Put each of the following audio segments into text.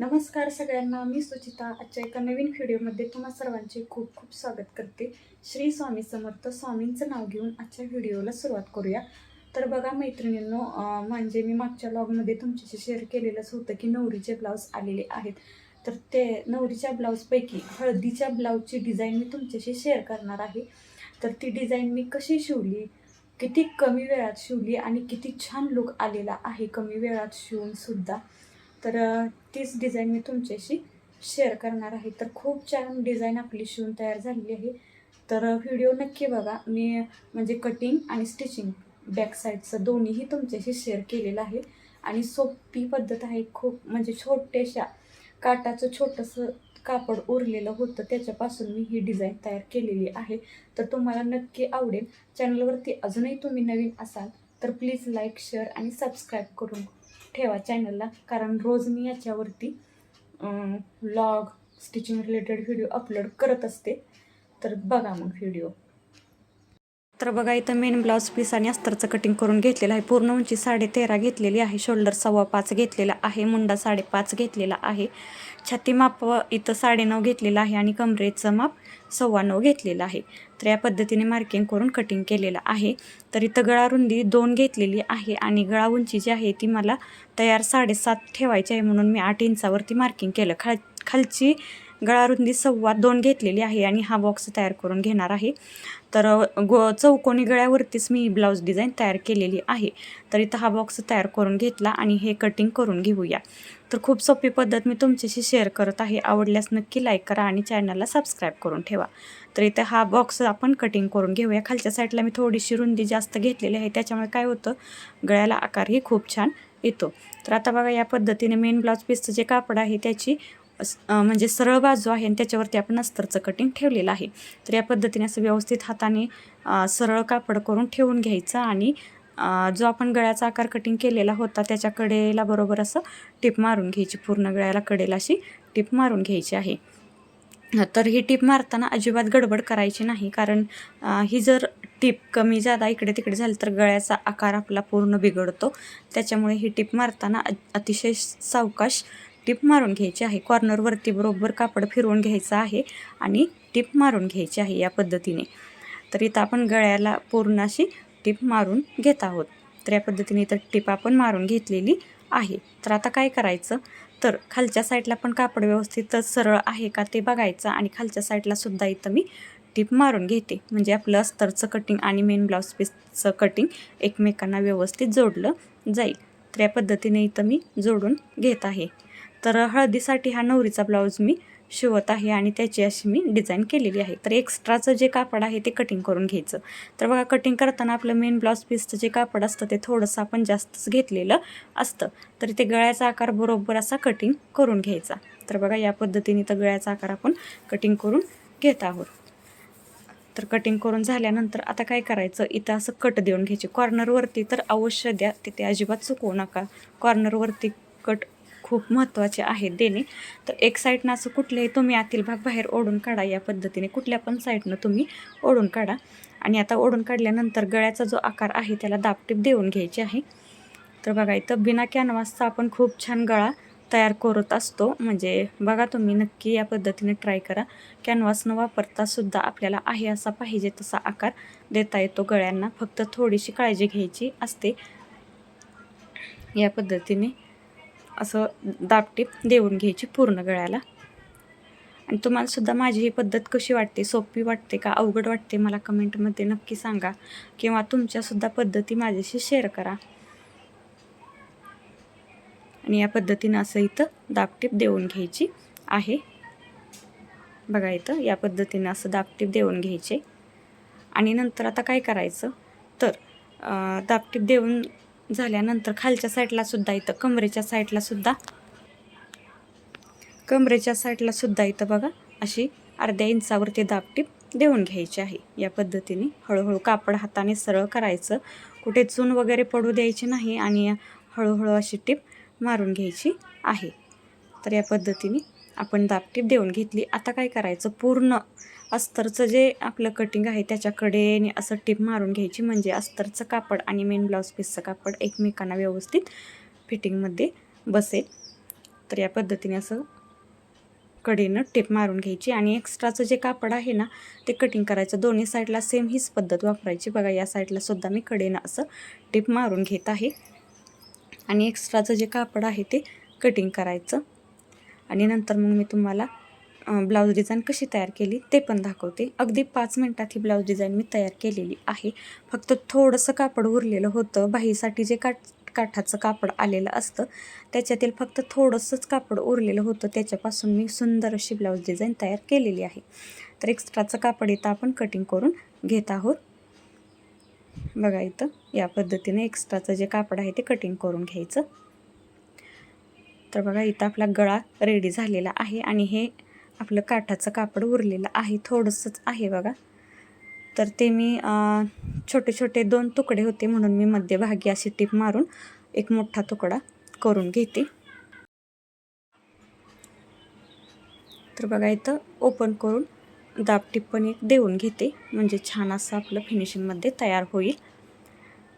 नमस्कार सगळ्यांना मी सुचिता. आजच्या एका नवीन व्हिडिओमध्ये तुम्हा सर्वांचे खूप खूप स्वागत करते. श्री स्वामी समर्थ स्वामींचं नाव घेऊन आजच्या व्हिडिओला सुरुवात करूया. तर बघा मैत्रिणींनो म्हणजे मी मागच्या लॉगमध्ये तुमच्याशी शेअर केलेलंच होतं की नवरीचे ब्लाऊज आलेले आहेत. तर ते नवरीच्या ब्लाऊजपैकी हळदीच्या ब्लाऊजची डिझाईन मी तुमच्याशी शेअर करणार आहे. तर ती डिझाईन मी कशी शिवली किती कमी वेळात शिवली आणि किती छान लुक आलेला आहे कमी वेळात शिवूनसुद्धा तर तीच डिझाईन मी तुमच्याशी शेअर करणार आहे. तर खूप छान डिझाईन आपली शिवून तयार झालेली आहे. तर व्हिडिओ नक्की बघा. मी म्हणजे कटिंग आणि स्टिचिंग बॅक साईडचं दोन्हीही तुमच्याशी शेअर केलेलं आहे. आणि सोपी पद्धत आहे. खूप म्हणजे छोट्याशा काटाचं छोटंसं कापड उरलेलं होतं. त्याच्यापासून मी ही डिझाईन तयार केलेली आहे. तर तुम्हाला नक्की आवडेल. चॅनलवरती अजूनही तुम्ही नवीन असाल तर प्लीज लाईक शेअर आणि सबस्क्राईब करून ठेवा चॅनलला कारण रोज मी याच्यावरती vlog stitching related video upload करत असते. तर बघा मग व्हिडिओ तर बघा इथं मेन ब्लाऊज पीस आणि अस्तरचं कटिंग करून घेतलेलं आहे. पूर्ण उंची साडे तेरा घेतलेली आहे. शोल्डर सव्वा पाच घेतलेला आहे. मुंडा साडेपाच घेतलेला आहे. छाती माप इथं साडेनऊ घेतलेलं आहे आणि कमरेचं माप सव्वा नऊ घेतलेला आहे. तर या पद्धतीने मार्किंग करून कटिंग केलेलं आहे. तर इथं गळा रुंदी दोन घेतलेली आहे आणि गळा उंची जी आहे ती मला तयार साडेसात ठेवायची आहे म्हणून मी आठ इंचावरती मार्किंग केलं. खाल खालची गळारुंदी सव्वा दोन घेतलेली आहे आणि हा बॉक्स तयार करून घेणार आहे. तर गो चौकोनी गळ्यावरतीच मी ब्लाऊज डिझाईन तयार केलेली आहे. तर इथं हा बॉक्स तयार करून घेतला आणि हे कटिंग करून घेऊया. तर खूप सोपी पद्धत मी तुमच्याशी शेअर करत आहे. आवडल्यास नक्की लाईक करा आणि चॅनलला सबस्क्राईब करून ठेवा. तर इथे हा बॉक्स आपण कटिंग करून घेऊया. खालच्या साईडला मी थोडीशी रुंदी जास्त घेतलेली आहे. त्याच्यामुळे काय होतं गळ्याला आकारही खूप छान येतो. तर आता बघा या पद्धतीने मेन ब्लाऊज पीसचं जे कापड आहे त्याची म्हणजे सरळ बाजू आहे आणि त्याच्यावरती आपण अस्तरचं कटिंग ठेवलेलं आहे. तर या पद्धतीने असं व्यवस्थित हाताने सरळ कापड करून ठेवून घ्यायचं आणि जो आपण गळ्याचा आकार कटिंग केलेला होता त्याच्या कडेला बरोबर असं टिप मारून घ्यायची. पूर्ण गळ्याला कडेला अशी टिप मारून घ्यायची आहे. तर ही टिप मारताना अजिबात गडबड करायची नाही. कारण ही जर टिप कमी जादा इकडे तिकडे झाली तर गळ्याचा आकार आपला पूर्ण बिघडतो. त्याच्यामुळे ही टिप मारताना अतिशय सावकाश टिप मारून घ्यायची आहे. कॉर्नरवरती बरोबर कापड फिरवून घ्यायचं आहे आणि टिप मारून घ्यायची आहे या पद्धतीने. तर इथं आपण गळ्याला पूर्ण अशी टिप मारून घेत आहोत. तर या पद्धतीने इथं टिप आपण मारून घेतलेली आहे. तर आता काय करायचं? तर खालच्या साईडला पण कापड व्यवस्थित सरळ आहे का ते बघायचं आणि खालच्या साईडला सुद्धा इथं मी टिप मारून घेते. म्हणजे आपलं अस्तरचं कटिंग आणि मेन ब्लाऊज पीसचं कटिंग एकमेकांना व्यवस्थित जोडलं जाईल. तर या पद्धतीने इथं मी जोडून घेत आहे. तर हळदीसाठी हा नवरीचा ब्लाऊज मी शिवत आहे आणि त्याची अशी मी डिझाईन केलेली आहे. तर एक्स्ट्राचं जे कापड आहे ते कटिंग करून घ्यायचं. तर बघा कटिंग करताना आपलं मेन ब्लाऊज पीसचं जे कापड असतं ते थोडंसं आपण जास्तच घेतलेलं असतं. तर ते गळ्याचा आकार बरोबर असा कटिंग करून घ्यायचा. तर बघा या पद्धतीने तर गळ्याचा आकार आपण कटिंग करून घेत आहोत. तर कटिंग करून झाल्यानंतर आता काय करायचं? इथं असं कट देऊन घ्यायचे. कॉर्नरवरती तर अवश्य द्या. तिथे अजिबात चुकवू नका. कॉर्नरवरती कट खूप महत्त्वाचे आहेत देणे. तर एक साईडनं असं कुठलेही तुम्ही आतील भाग बाहेर ओढून काढा या पद्धतीने कुठल्या पण साईडनं तुम्ही ओढून काढा. आणि आता ओढून काढल्यानंतर गळ्याचा जो आकार आहे त्याला दापटीप देऊन घ्यायची आहे. तर बघा इथं बिना कॅनव्हासचा आपण खूप छान गळा तयार करत असतो. म्हणजे बघा तुम्ही नक्की या पद्धतीने ट्राय करा. कॅनव्हास न वापरता सुद्धा आपल्याला आहे असा पाहिजे तसा आकार देता येतो गळ्यांना. फक्त थोडीशी काळजी घ्यायची असते. या पद्धतीने असं दापटीप देऊन घ्यायची पूर्ण गळ्याला. आणि तुम्हालासुद्धा माझी ही पद्धत कशी वाटते सोपी वाटते का अवघड वाटते मला कमेंटमध्ये नक्की सांगा. किंवा तुमच्यासुद्धा पद्धती माझ्याशी शेअर करा. आणि या पद्धतीनं असं इथं दापटीप देऊन घ्यायची आहे. बघा इथं या पद्धतीनं असं दापटीप देऊन घ्यायचे. आणि नंतर आता काय करायचं? तर दाबटीप दापटीप देऊन झाल्यानंतर खालच्या साईडला सुद्धा इथं कमरेच्या साईडला सुद्धा. कमरेच्या साईडला सुद्धा इथं बघा अशी अर्ध्या इंचावरती दापटीप देऊन घ्यायची आहे. या पद्धतीने हळूहळू कापड हाताने सरळ करायचं. कुठे चून वगैरे पडू द्यायची नाही आणि हळूहळू अशी टीप मारून घ्यायची आहे. तर या पद्धतीने आपण दापटीप देऊन घेतली. आता काय करायचं? पूर्ण अस्तरचं जे आपलं कटिंग आहे त्याच्याकडे असं टीप मारून घ्यायची म्हणजे अस्तरचं कापड आणि मेन ब्लाऊज पीसचं कापड एकमेकांना व्यवस्थित फिटिंगमध्ये बसेल. तर या पद्धतीने असं कडेनं टेप मारून घ्यायची आणि एक्स्ट्राचं जे कापड आहे ना ते कटिंग करायचं. दोन्ही साईडला सेम हीच पद्धत वापरायची. बघा या साईडला सुद्धा मी कडेनं असं टेप मारून घेत आहे. आणि एक्स्ट्राचं जे कापड आहे ते कटिंग करायचं. आणि नंतर मग मी तुम्हाला ब्लाऊज डिझाईन कशी तयार केली ते पण दाखवते. अगदी पाच मिनटात ही ब्लाऊज डिझाईन मी तयार केलेली आहे. फक्त थोडंसं कापड उरलेलं होतं. बाहीसाठी जे काठ काठाचं कापड आलेलं असतं त्याच्यातील फक्त थोडंसंच कापड उरलेलं होतं. त्याच्यापासून मी सुंदर अशी ब्लाऊज डिझाईन तयार केलेली आहे. तर एक्स्ट्राचं कापड इथं आपण कटिंग करून घेत आहोत. बघा इथं या पद्धतीने एक्स्ट्राचं जे कापड आहे ते कटिंग करून घ्यायचं. तर बघा इथं आपला गळा रेडी झालेला आहे आणि हे आपलं काठाचं कापड उरलेलं आहे थोडंसंच आहे बघा. तर ते मी छोटे छोटे दोन तुकडे होते म्हणून मी मध्यभागी अशी टीप मारून एक मोठा तुकडा करून घेते. तर बघा इथं ओपन करून दाब पण एक देऊन घेते. म्हणजे छान असं आपलं फिनिशिंगमध्ये तयार होईल.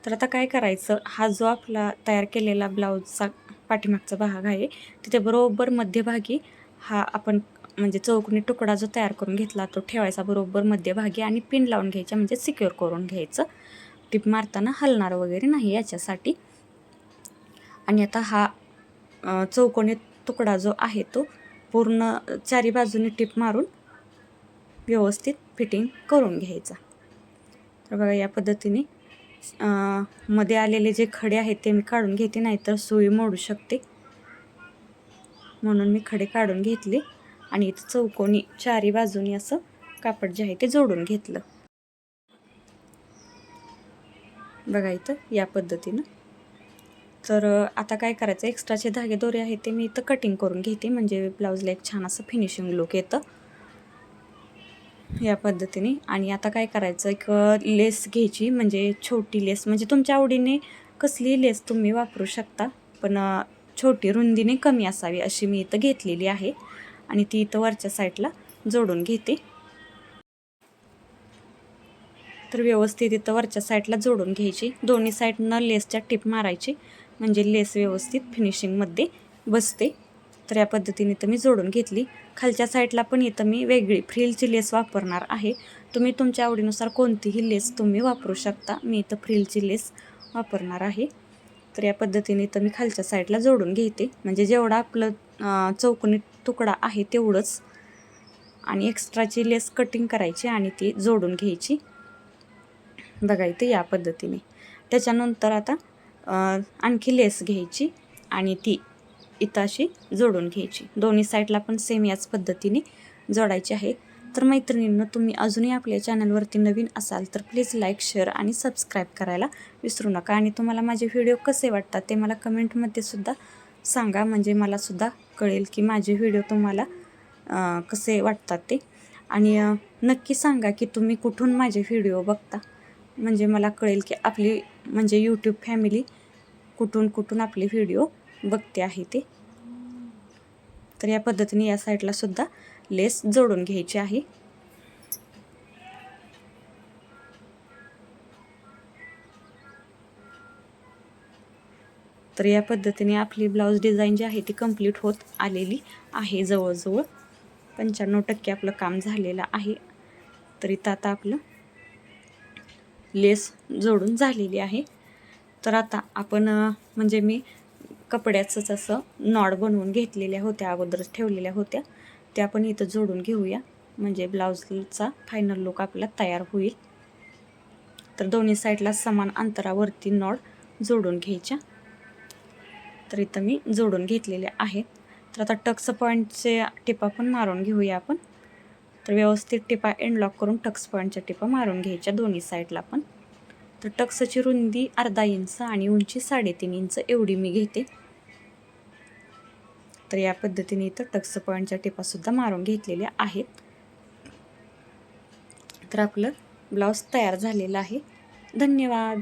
तर आता काय करायचं? हा जो आपला तयार केलेला ब्लाऊजचा पाठीमागचा भाग आहे तिथे बरोबर मध्यभागी हा आपण म्हणजे चौकणी तुकडा जो तयार करून घेतला तो ठेवायचा बरोबर मध्यभागी आणि पिन लावून घ्यायचा म्हणजे सिक्युअर करून घ्यायचं. टिप मारताना हलणार वगैरे नाही याच्यासाठी. आणि आता हा चौकोनी तुकडा जो आहे तो पूर्ण चारी बाजूने टिप मारून व्यवस्थित फिटिंग करून घ्यायचा. तर बघा या पद्धतीने मध्ये आलेले जे खडे आहेत ते मी काढून घेते नाहीतर सुई मोडू शकते. म्हणून मी खडे काढून घेतले. आणि इथं चौकोनी चारी बाजूनी असं कापड जे आहे ते जोडून घेतलं. बघा इथं या पद्धतीनं. तर आता काय करायचं एक्स्ट्राचे धागे दोरे आहेत ते मी इथं कटिंग करून घेते म्हणजे ब्लाऊजला एक छान असं फिनिशिंग लुक येतं. या पद्धतीने. आणि आता काय करायचं एक लेस घ्यायची म्हणजे छोटी लेस म्हणजे तुमच्या आवडीने कसली लेस तुम्ही वापरू शकता पण छोटी रुंदीने कमी असावी अशी मी इथं घेतलेली आहे. आणि ती इथं वरच्या साईडला जोडून घेते. तर व्यवस्थित इथं वरच्या साईडला जोडून घ्यायची. दोन्ही साईडनं लेसच्या टिप मारायची. म्हणजे लेस व्यवस्थित फिनिशिंगमध्ये बसते. तर या पद्धतीने तर मी जोडून घेतली. खालच्या साईडला पण इथं मी वेगळी फ्रिलची लेस वापरणार आहे. तुम्ही तुमच्या आवडीनुसार कोणतीही लेस तुम्ही वापरू शकता. मी इथं फ्रिलची लेस वापरणार आहे. तर या पद्धतीने तर मी खालच्या साईडला जोडून घेते. म्हणजे जेवढा आपलं चौकोनी तुकडा आहे तेवढंच. आणि एक्स्ट्राची लेस कटिंग करायची आणि ती जोडून घ्यायची. बघा इथे या पद्धतीने. त्याच्यानंतर आता आणखी लेस घ्यायची आणि ती इथं अशी जोडून घ्यायची. दोन्ही साईडला पण सेम याच पद्धतीने जोडायची आहे. तर मैत्रिणींना तुम्ही अजूनही आपल्या चॅनलवरती नवीन असाल तर प्लीज लाईक शेअर आणि सबस्क्राईब करायला विसरू नका. आणि तुम्हाला माझे व्हिडिओ कसे वाटतात ते मला कमेंटमध्ये सुद्धा सांगा. म्हणजे मलासुद्धा कळेल की माझे व्हिडिओ तुम्हाला कसे वाटतात ते. आणि नक्की सांगा की तुम्ही कुठून माझे व्हिडिओ बघता. म्हणजे मला कळेल की आपली म्हणजे यूट्यूब फॅमिली कुठून कुठून आपले व्हिडिओ बघते आहे ते. तर या पद्धतीने या साईडला सुद्धा लेस जोडून घ्यायची आहे. तर या पद्धतीने आपली ब्लाऊज डिझाईन जी आहे ती कंप्लीट होत आलेली आहे जवळजवळ. पंच्याण्णव टक्के आपलं काम झालेलं आहे. तर इथं आता आपलं लेस जोडून झालेली आहे. तर आता आपण म्हणजे मी कपड्याचंच असं नॉड बनवून घेतलेल्या होत्या अगोदरच ठेवलेल्या होत्या. त्या पण इथं जोडून घेऊया. म्हणजे ब्लाऊजचा फायनल लुक आपला तयार होईल. तर दोन्ही साईडला समान अंतरावरती नॉड जोडून घ्यायच्या. तर इथं मी जोडून घेतलेल्या आहेत. तर आता टक्स पॉईंटचे टिपा पण मारून घेऊया आपण. तर व्यवस्थित टिपा एंडलॉक करून टक्स पॉईंटच्या टिपा मारून घ्यायच्या दोन्ही साईडला पण. तर टक्सची रुंदी अर्धा इंच आणि उंची साडेतीन इंच एवढी मी घेते. तर या पद्धतीने इथं टक्स पॉईंटच्या टिपासुद्धा मारून घेतलेल्या आहेत. तर आपलं ब्लाऊज तयार झालेलं आहे. धन्यवाद.